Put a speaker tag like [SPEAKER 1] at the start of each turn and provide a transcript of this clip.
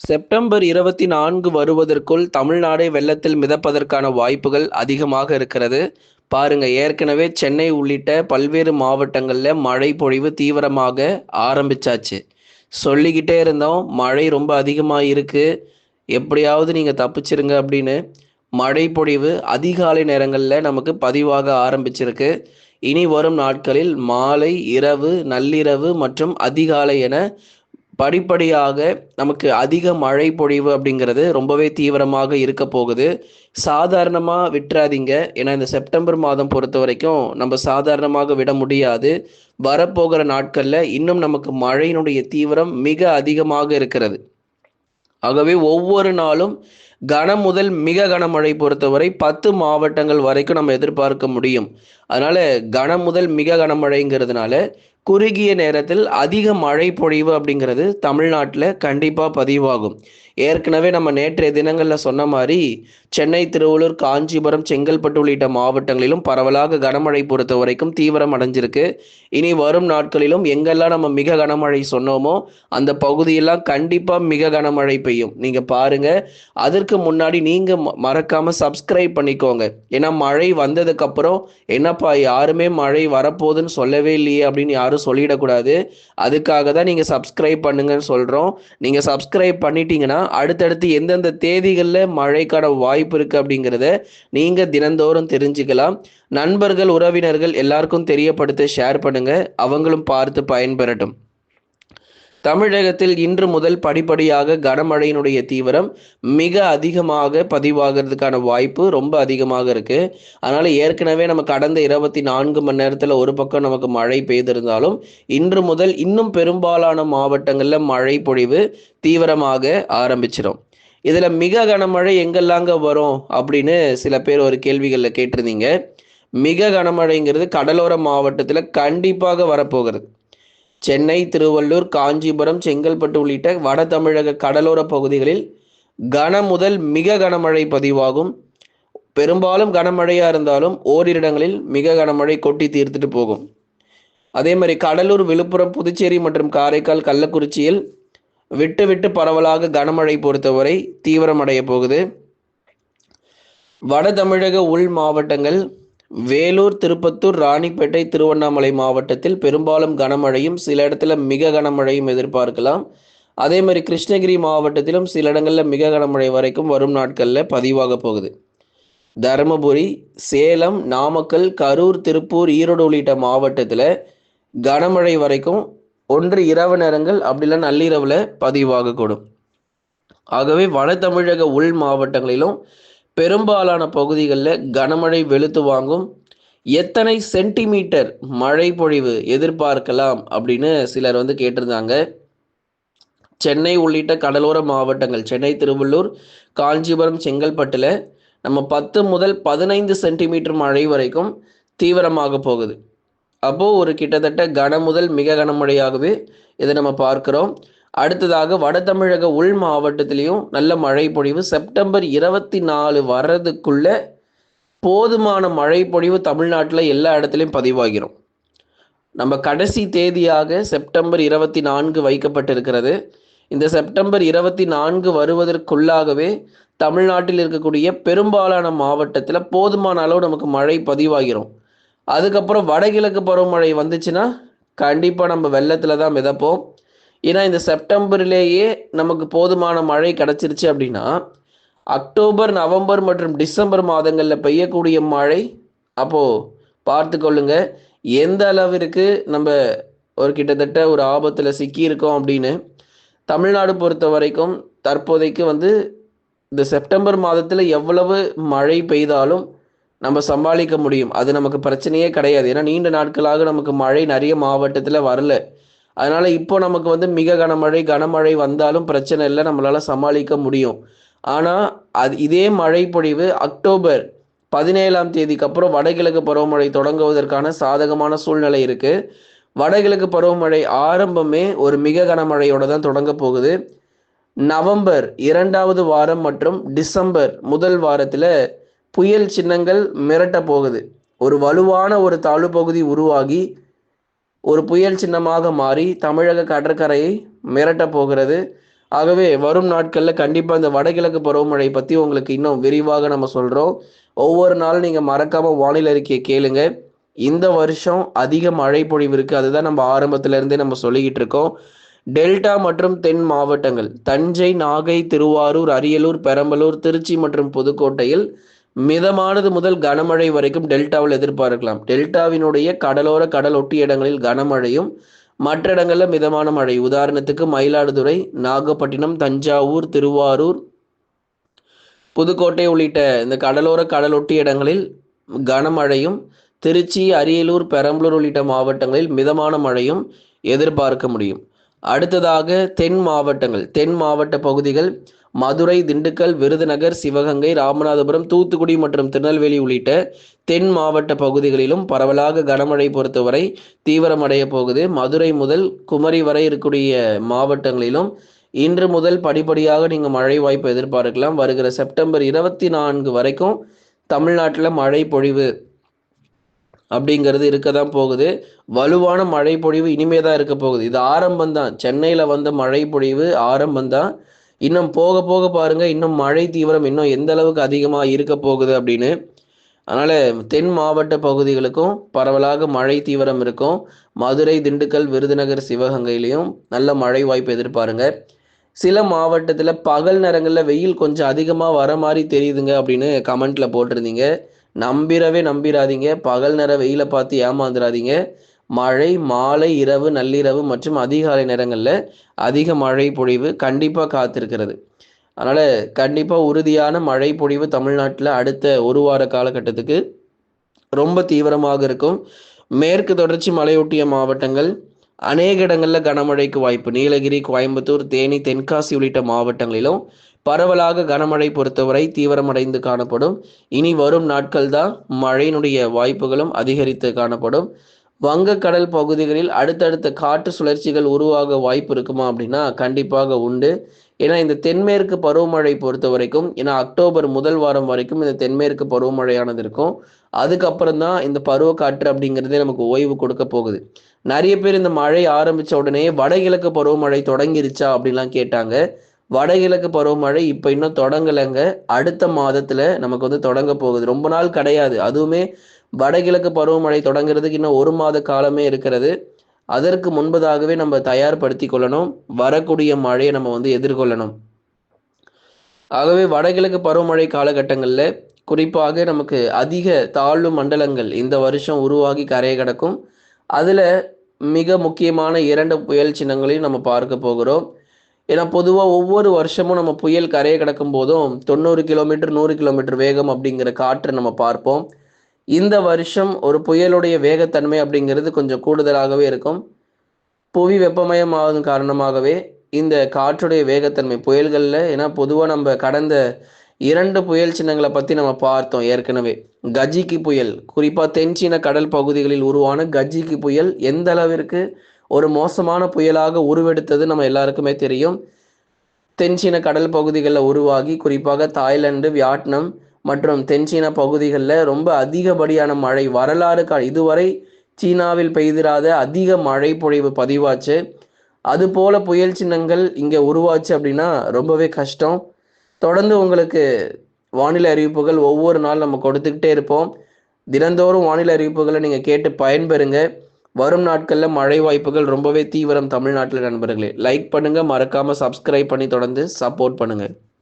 [SPEAKER 1] September இருபத்தி நான்கு வருவதற்குள் தமிழ்நாடே வெள்ளத்தில் மிதப்பதற்கான வாய்ப்புகள் அதிகமாக இருக்கிறது. பாருங்க ஏற்கனவே சென்னை உள்ளிட்ட பல்வேறு மாவட்டங்களில் மழை பொழிவு தீவிரமாக ஆரம்பிச்சாச்சு. சொல்லிக்கிட்டே இருந்தோம் மழை ரொம்ப அதிகமாக இருக்குது எப்படியாவது நீங்கள் தப்பிச்சிருங்க அப்படின்னு. மழை பொழிவு அதிகாலை நேரங்களில் நமக்கு பதிவாக ஆரம்பிச்சிருக்கு. இனி வரும் நாட்களில் மாலை இரவு நள்ளிரவு மற்றும் அதிகாலை என படிப்படியாக நமக்கு அதிக மழை பொழிவு அப்படிங்கிறது ரொம்பவே தீவிரமாக இருக்க போகுது. சாதாரணமாக விட்டுறாதீங்க. ஏன்னா இந்த செப்டம்பர் மாதம் பொறுத்த வரைக்கும் நம்ம சாதாரணமாக விட முடியாது. வரப்போகிற நாட்களில் இன்னும் நமக்கு மழையினுடைய தீவிரம் மிக அதிகமாக இருக்கிறது. ஆகவே ஒவ்வொரு நாளும் கன முதல் மிக கனமழை பொறுத்தவரை பத்து மாவட்டங்கள் வரைக்கும் நம்ம எதிர்பார்க்க முடியும். அதனால கன முதல் மிக கனமழைங்கிறதுனால குறுகிய நேரத்தில் அதிக மழை பொழிவு அப்படிங்கிறது தமிழ்நாட்டில் கண்டிப்பாக பதிவாகும். ஏற்கனவே நம்ம நேற்றைய தினங்களில் சொன்ன மாதிரி சென்னை திருவள்ளூர் காஞ்சிபுரம் செங்கல்பட்டு உள்ளிட்ட மாவட்டங்களிலும் பரவலாக கனமழை பொறுத்த வரைக்கும் தீவிரம் அடைஞ்சிருக்கு. இனி வரும் நாட்களிலும் எங்கெல்லாம் நம்ம மிக கனமழை சொன்னோமோ அந்த பகுதியெல்லாம் கண்டிப்பாக மிக கனமழை பெய்யும். நீங்கள் பாருங்க. அதற்கு முன்னாடி நீங்கள் மறக்காமல் சப்ஸ்கிரைப் பண்ணிக்கோங்க. ஏன்னா மழை வந்ததுக்கப்புறம் என்னப்பா யாருமே மழை வரப்போகுதுன்னு சொல்லவே இல்லையே அப்படின்னு யாரும் சொல்லிடக்கூடாது. அதுக்காக தான் நீங்கள் சப்ஸ்கிரைப் பண்ணுங்கன்னு சொல்கிறோம் நீங்கள் சப்ஸ்கிரைப் பண்ணிட்டீங்கன்னா அடுத்தடுத்து எந்தெந்த தேதிகளில் மழைக்கான வாய்ப்பு இருக்குது அப்படிங்கிறத நீங்கள் தினந்தோறும் தெரிஞ்சுக்கலாம். நண்பர்கள் உறவினர்கள் எல்லாருக்கும் தெரியப்படுத்த ஷேர் பண்ணுங்க. அவங்களும் பார்த்து பயன்பெறட்டும். தமிழகத்தில் இன்று முதல் படிப்படியாக கனமழையினுடைய தீவிரம் மிக அதிகமாக பதிவாகிறதுக்கான வாய்ப்பு ரொம்ப அதிகமாக இருக்கு. அதனால ஏற்கனவே நம்ம கடந்த இருபத்தி நான்கு மணி நேரத்தில் ஒரு பக்கம் நமக்கு மழை பெய்திருந்தாலும் இன்று முதல் இன்னும் பெரும்பாலான மாவட்டங்களில் மழை பொழிவு தீவிரமாக ஆரம்பிச்சிடும் இதுல மிக கனமழை எங்கெல்லாங்க வரும் அப்படின்னு சில பேர் ஒரு கேள்விகளில் கேட்டிருந்தீங்க. மிக கனமழைங்கிறது கடலோர மாவட்டத்தில் கண்டிப்பாக வரப்போகிறது. சென்னை திருவள்ளூர் காஞ்சிபுரம் செங்கல்பட்டு உள்ளிட்ட வட தமிழக கடலோர பகுதிகளில் கன முதல் மிக கனமழை பதிவாகும். பெரும்பாலும் கனமழையாக இருந்தாலும் ஓரிடங்களில் மிக கனமழை கொட்டி தீர்த்துட்டு போகும். அதே மாதிரி கடலூர் விழுப்புரம் புதுச்சேரி மற்றும் காரைக்கால் கள்ளக்குறிச்சியில் விட்டு விட்டு பரவலாக கனமழை பொறுத்தவரை தீவிரமடைய போகுது. வட தமிழக உள் மாவட்டங்கள் வேலூர் திருப்பத்தூர் ராணிப்பேட்டை திருவண்ணாமலை மாவட்டத்தில் பெரும்பாலும் கனமழையும் சில இடத்துல மிக கனமழையும் எதிர்பார்க்கலாம். அதே மாதிரி கிருஷ்ணகிரி மாவட்டத்திலும் சில இடங்களில் மிக கனமழை வரைக்கும் வரும் நாட்களில் பதிவாக போகுது. தருமபுரி சேலம் நாமக்கல் கரூர் திருப்பூர் ஈரோடு உள்ளிட்ட மாவட்டத்தில் கனமழை வரைக்கும் ஒன்று இரவு நேரங்கள் அப்படிலாம் நள்ளிரவில் பதிவாகக்கூடும் ஆகவே வட தமிழக உள் மாவட்டங்களிலும் பெரும்பாலான பகுதிகளில் கனமழை வெளுத்து வாங்கும். எத்தனை சென்டிமீட்டர் மழை பொழிவு எதிர்பார்க்கலாம் அப்படின்னு சிலர் வந்து கேட்டிருந்தாங்க. சென்னை உள்ளிட்ட கடலோர மாவட்டங்கள் சென்னை திருவள்ளூர் காஞ்சிபுரம் செங்கல்பட்டில் நம்ம பத்து முதல் பதினைந்து சென்டிமீட்டர் மழை வரைக்கும் தீவிரமாக போகுது. அப்போது ஒரு கிட்டத்தட்ட கன முதல் மிக கனமழையாகவே இதை நம்ம பார்க்குறோம். அடுத்ததாக வட தமிழக உள் மாவட்டத்திலையும் நல்ல மழை பொழிவு செப்டம்பர் இருபத்தி நாலு வர்றதுக்குள்ள போதுமான மழை பொழிவு தமிழ்நாட்டில் எல்லா இடத்துலையும் பதிவாகிறோம் நம்ம கடைசி தேதியாக செப்டம்பர் இருபத்தி நான்கு வைக்கப்பட்டிருக்கிறது. இந்த செப்டம்பர் இருபத்தி நான்கு வருவதற்குள்ளாகவே தமிழ்நாட்டில் இருக்கக்கூடிய பெரும்பாலான மாவட்டத்தில் போதுமான அளவு நமக்கு மழை பதிவாகிறோம் அதுக்கப்புறம் வடகிழக்கு பருவமழை வந்துச்சுன்னா கண்டிப்பாக நம்ம வெள்ளத்தில் தான் மிதப்போம். ஏன்னா இந்த செப்டம்பர்லேயே நமக்கு போதுமான மழை கிடச்சிருச்சு அப்படின்னா அக்டோபர் நவம்பர் மற்றும் டிசம்பர் மாதங்களில் பெய்யக்கூடிய மழை அப்போது பார்த்து கொள்ளுங்க. எந்த அளவிற்கு நம்ம ஒரு கிட்டத்தட்ட ஒரு ஆபத்தில் சிக்கியிருக்கோம் அப்படின்னு தமிழ்நாடு பொறுத்த வரைக்கும் தற்போதைக்கு வந்து இந்த செப்டம்பர் மாதத்தில் எவ்வளவு மழை பெய்தாலும் நம்ம சமாளிக்க முடியும். அது நமக்கு பிரச்சனையே கிடையாது. ஏன்னா நீண்ட நாட்களாக நமக்கு மழை நிறைய மாவட்டத்தில் வரல. அதனால இப்போ நமக்கு வந்து மிக கனமழை கனமழை வந்தாலும் பிரச்சனை இல்லை நம்மளால சமாளிக்க முடியும். ஆனால் அது இதே மழை பொழிவு அக்டோபர் பதினேழாம் தேதிக்கு அப்புறம் வடகிழக்கு பருவமழை தொடங்குவதற்கான சாதகமான சூழ்நிலை இருக்கு. வடகிழக்கு பருவமழை ஆரம்பமே ஒரு மிக கனமழையோட தான் தொடங்க போகுது. நவம்பர் இரண்டாவது வாரம் மற்றும் டிசம்பர் முதல் வாரத்தில் புயல் சின்னங்கள் மிரட்ட போகுது. ஒரு வலுவான ஒரு தாழ்வு பகுதி உருவாகி ஒரு புயல் சின்னமாக மாறி தமிழக கடற்கரையை மிரட்ட போகிறது. ஆகவே வரும் நாட்களில் கண்டிப்பாக இந்த வடகிழக்கு பருவமழை பற்றி உங்களுக்கு இன்னும் விரிவாக நம்ம சொல்கிறோம் ஒவ்வொரு நாளும் நீங்கள் மறக்காமல் வானிலை அறிக்கையை கேளுங்க. இந்த வருஷம் அதிக மழை பொழிவு இருக்குது அதுதான் நம்ம ஆரம்பத்திலேருந்தே நம்ம சொல்லிக்கிட்டு இருக்கோம். டெல்டா மற்றும் தென் மாவட்டங்கள் தஞ்சை நாகை திருவாரூர் அரியலூர் பெரம்பலூர் திருச்சி மற்றும் புதுக்கோட்டையில் மிதமானது முதல் கனமழை வரைக்கும் டெல்டாவில் எதிர்பார்க்கலாம். டெல்டாவினுடைய கடலோர கடல் ஒட்டிய இடங்களில் கனமழையும் மற்ற இடங்களில் மிதமான மழை. உதாரணத்துக்கு மயிலாடுதுறை நாகப்பட்டினம் தஞ்சாவூர் திருவாரூர் புதுக்கோட்டை உள்ளிட்ட இந்த கடலோர கடலொட்டிய இடங்களில் கனமழையும் திருச்சி அரியலூர் பெரம்பலூர் உள்ளிட்ட மாவட்டங்களில் மிதமான மழையும் எதிர்பார்க்க முடியும். அடுத்ததாக தென் மாவட்டங்கள். தென் மாவட்ட பகுதிகள் மதுரை திண்டுக்கல் விருதுநகர் சிவகங்கை ராமநாதபுரம் தூத்துக்குடி மற்றும் திருநெல்வேலி உள்ளிட்ட தென் மாவட்ட பகுதிகளிலும் பரவலாக கனமழை பொறுத்தவரை தீவிரமடைய போகுது. மதுரை முதல் குமரி வரை இருக்கக்கூடிய மாவட்டங்களிலும் இன்று முதல் படிப்படியாக நீங்கள் மழை வாய்ப்பு எதிர்பார்க்கலாம். வருகிற செப்டம்பர் இருபத்தி நான்கு வரைக்கும் தமிழ்நாட்டில் மழை பொழிவு அப்படிங்கிறது இருக்க தான் போகுது. வலுவான மழை பொழிவு இனிமே தான் இருக்க போகுது. இது ஆரம்பம் தான் சென்னையில் வந்த மழை பொழிவு ஆரம்பம் தான் இன்னும் போக போக பாருங்க இன்னும் மழை தீவிரம் இன்னும் எந்த அளவுக்கு அதிகமாக இருக்க போகுது அப்படின்னு. அதனால தென் மாவட்ட பகுதிகளுக்கும் பரவலாக மழை தீவிரம் இருக்கும். மதுரை திண்டுக்கல் விருதுநகர் சிவகங்கையிலையும் நல்ல மழை வாய்ப்பு எதிர்பாருங்க. சில மாவட்டத்தில் பகல் நேரங்களில் வெயில் கொஞ்சம் அதிகமாக வர மாதிரி தெரியுதுங்க அப்படின்னு கமெண்ட்ல போட்டிருந்தீங்க. நம்பிடவே நம்பிடாதீங்க பகல் நேரம் வெயிலை பார்த்து ஏமாந்துடாதீங்க மழை மாலை இரவு நள்ளிரவு மற்றும் அதிகாலை நேரங்களில் அதிக மழை பொழிவு கண்டிப்பாக காத்திருக்கிறது. அதனால் கண்டிப்பாக உறுதியான மழை பொழிவு தமிழ்நாட்டில் அடுத்த ஒரு வார காலகட்டத்துக்கு ரொம்ப தீவிரமாக இருக்கும். மேற்கு தொடர்ச்சி மலையொட்டிய மாவட்டங்கள் அநேக இடங்களில் கனமழைக்கு வாய்ப்பு. நீலகிரி கோயம்புத்தூர் தேனி தென்காசி உள்ளிட்ட மாவட்டங்களிலும் பரவலாக கனமழை பொறுத்தவரை தீவிரமடைந்து காணப்படும். இனி வரும் நாட்கள் தான் மழையினுடைய வாய்ப்புகளும் அதிகரித்து காணப்படும். வங்கக்கடல் பகுதிகளில் அடுத்தடுத்த காற்று சுழற்சிகள் உருவாக வாய்ப்பு இருக்குமா அப்படின்னா கண்டிப்பாக உண்டு. ஏன்னா இந்த தென்மேற்கு பருவமழை பொறுத்த வரைக்கும் ஏன்னா அக்டோபர் முதல் வாரம் வரைக்கும் இந்த தென்மேற்கு பருவமழையானது இருக்கும். அதுக்கப்புறம் தான் இந்த பருவ காற்று அப்படிங்கிறதே நமக்கு ஓய்வு கொடுக்க போகுது. நிறைய பேர் இந்த மழை ஆரம்பித்த உடனே வடகிழக்கு பருவமழை தொடங்கிருச்சா அப்படின்லாம் கேட்டாங்க. வடகிழக்கு பருவமழை இப்போ இன்னும் தொடங்கலைங்க. அடுத்த மாதத்துல நமக்கு வந்து தொடங்க போகுது. ரொம்ப நாள் கிடையாது. அதுவுமே வடகிழக்கு பருவமழை தொடங்குறதுக்கு இன்னும் ஒரு மாத காலமே இருக்கிறது. அதற்கு முன்பதாகவே நம்ம தயார்படுத்தி கொள்ளணும். வரக்கூடிய மழையை நம்ம வந்து எதிர்கொள்ளணும். ஆகவே வடகிழக்கு பருவமழை காலகட்டங்களில் குறிப்பாக நமக்கு அதிக தாழ்வு மண்டலங்கள் இந்த வருஷம் உருவாகி கரையை கிடக்கும். அதில் மிக முக்கியமான இரண்டு புயல் சின்னங்களையும் நம்ம பார்க்க போகிறோம். ஏன்னா பொதுவாக ஒவ்வொரு வருஷமும் நம்ம புயல் கரையை கிடக்கும் போதும் தொண்ணூறு கிலோமீட்டர் நூறு கிலோமீட்டர் வேகம் அப்படிங்கிற காற்றை நம்ம பார்ப்போம். இந்த வருஷம் ஒரு புயலுடைய வேகத்தன்மை அப்படிங்கிறது கொஞ்சம் கூடுதலாகவே இருக்கும். புவி வெப்பமயமாவதன் காரணமாகவே இந்த காற்றுடைய வேகத்தன்மை புயல்களில் ஏன்னா பொதுவாக நம்ம கடந்த இரண்டு புயல் சின்னங்களை பற்றி நம்ம பார்த்தோம் ஏற்கனவே. கஜிக்கு புயல் குறிப்பாக தென்சீன கடல் பகுதிகளில் உருவான கஜிக்கு புயல் எந்த அளவிற்கு ஒரு மோசமான புயலாக உருவெடுத்தது நம்ம எல்லாருக்குமே தெரியும். தென்சீன கடல் பகுதிகளில் உருவாகி குறிப்பாக தாய்லாந்து வியட்நாம் மற்றும் தென்சீன பகுதிகளில் ரொம்ப அதிகப்படியான மழை வரலாறு கா இதுவரை சீனாவில் பெய்திராத அதிக மழை பொழிவு பதிவாச்சு. அது போல புயல் சின்னங்கள் இங்கே உருவாச்சு அப்படின்னா ரொம்பவே கஷ்டம். தொடர்ந்து உங்களுக்கு வானிலை அறிவிப்புகள் ஒவ்வொரு நாள் நம்ம கொடுத்துக்கிட்டே இருப்போம். தினந்தோறும் வானிலை அறிவிப்புகளை நீங்கள் கேட்டு பயன்பெறுங்க. வரும் நாட்களில் மழை வாய்ப்புகள் ரொம்பவே தீவிரம் தமிழ்நாட்டில் நண்பர்களே. லைக் பண்ணுங்கள் மறக்காமல் சப்ஸ்கிரைப் பண்ணி தொடர்ந்து சப்போர்ட் பண்ணுங்கள்